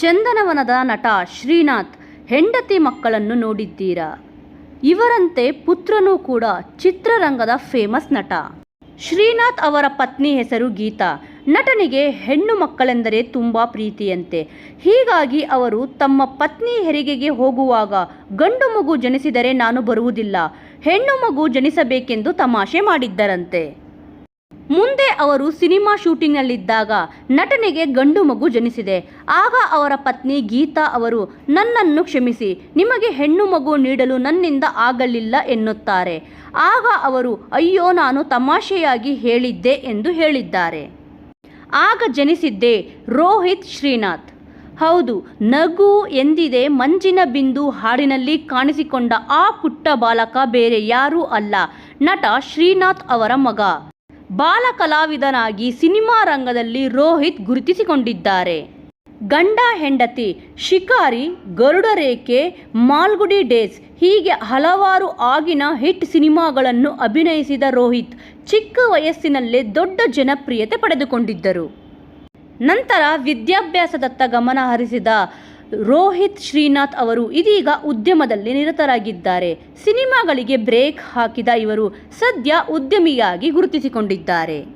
ಚಂದನವನದ ನಟ ಶ್ರೀನಾಥ್ ಹೆಂಡತಿ ಮಕ್ಕಳನ್ನು ನೋಡಿದ್ದೀರಾ? ಇವರಂತೆ ಪುತ್ರನೂ ಕೂಡ ಚಿತ್ರರಂಗದ ಫೇಮಸ್ ನಟ. ಶ್ರೀನಾಥ್ ಅವರ ಪತ್ನಿ ಹೆಸರು ಗೀತಾ. ನಟನಿಗೆ ಹೆಣ್ಣು ಮಕ್ಕಳೆಂದರೆ ತುಂಬ ಪ್ರೀತಿಯಂತೆ. ಹೀಗಾಗಿ ಅವರು ತಮ್ಮ ಪತ್ನಿ ಹೆರಿಗೆಗೆ ಹೋಗುವಾಗ ಗಂಡು ಮಗು ಜನಿಸಿದರೆ ನಾನು ಬರುವುದಿಲ್ಲ. ಹೆಣ್ಣು ಮಗು ಜನಿಸಬೇಕೆಂದು ತಮಾಷೆ ಮಾಡಿದ್ದರಂತೆ. ಮುಂದೆ ಅವರು ಸಿನಿಮಾ ಶೂಟಿಂಗ್ನಲ್ಲಿದ್ದಾಗ ನಟನೆಗೆ ಗಂಡು ಮಗು ಜನಿಸಿದೆ. ಆಗ ಅವರ ಪತ್ನಿ ಗೀತಾ ಅವರು, ನನ್ನನ್ನು ಕ್ಷಮಿಸಿ, ನಿಮಗೆ ಹೆಣ್ಣು ಮಗು ನೀಡಲು ನನ್ನಿಂದ ಆಗಲಿಲ್ಲ ಎನ್ನುತ್ತಾರೆ. ಆಗ ಅವರು, ಅಯ್ಯೋ, ನಾನು ತಮಾಷೆಯಾಗಿ ಹೇಳಿದ್ದೆ ಎಂದು ಹೇಳಿದ್ದಾರೆ. ಆಗ ಜನಿಸಿದ್ದೆ ರೋಹಿತ್ ಶ್ರೀನಾಥ್. ಹೌದು, ನಗು ಎಂದಿದೆ ಮಂಜಿನ ಬಿಂದು ಹಾಡಿನಲ್ಲಿ ಕಾಣಿಸಿಕೊಂಡ ಆ ಪುಟ್ಟ ಬಾಲಕ ಬೇರೆ ಯಾರೂ ಅಲ್ಲ, ನಟ ಶ್ರೀನಾಥ್ ಅವರ ಮಗ. ಬಾಲ ಕಲಾವಿದನಾಗಿ ಸಿನಿಮಾ ರಂಗದಲ್ಲಿ ರೋಹಿತ್ ಗುರುತಿಸಿಕೊಂಡಿದ್ದಾರೆ. ಗಂಡ ಹೆಂಡತಿ ಶಿಕಾರಿ ಗರುಡ ರೇಖೆ ಮಾಲ್ಗುಡಿ ಡೇಸ್ ಹೀಗೆ ಹಲವಾರು ಆಗಿನ ಹಿಟ್ ಸಿನಿಮಾಗಳನ್ನು ಅಭಿನಯಿಸಿದ ರೋಹಿತ್ ಚಿಕ್ಕ ವಯಸ್ಸಿನಲ್ಲೇ ದೊಡ್ಡ ಜನಪ್ರಿಯತೆ ಪಡೆದುಕೊಂಡಿದ್ದರು. ನಂತರ ವಿದ್ಯಾಭ್ಯಾಸದತ್ತ ಗಮನ ಹರಿಸಿದ ರೋಹಿತ್ ಶ್ರೀನಾಥ್ ಅವರು ಇದೀಗ ಉದ್ಯಮದಲ್ಲಿ ನಿರತರಾಗಿದ್ದಾರೆ. ಸಿನಿಮಾಗಳಿಗೆ ಬ್ರೇಕ್ ಹಾಕಿದ ಇವರು ಸದ್ಯ ಉದ್ಯಮಿಯಾಗಿ ಗುರುತಿಸಿಕೊಂಡಿದ್ದಾರೆ.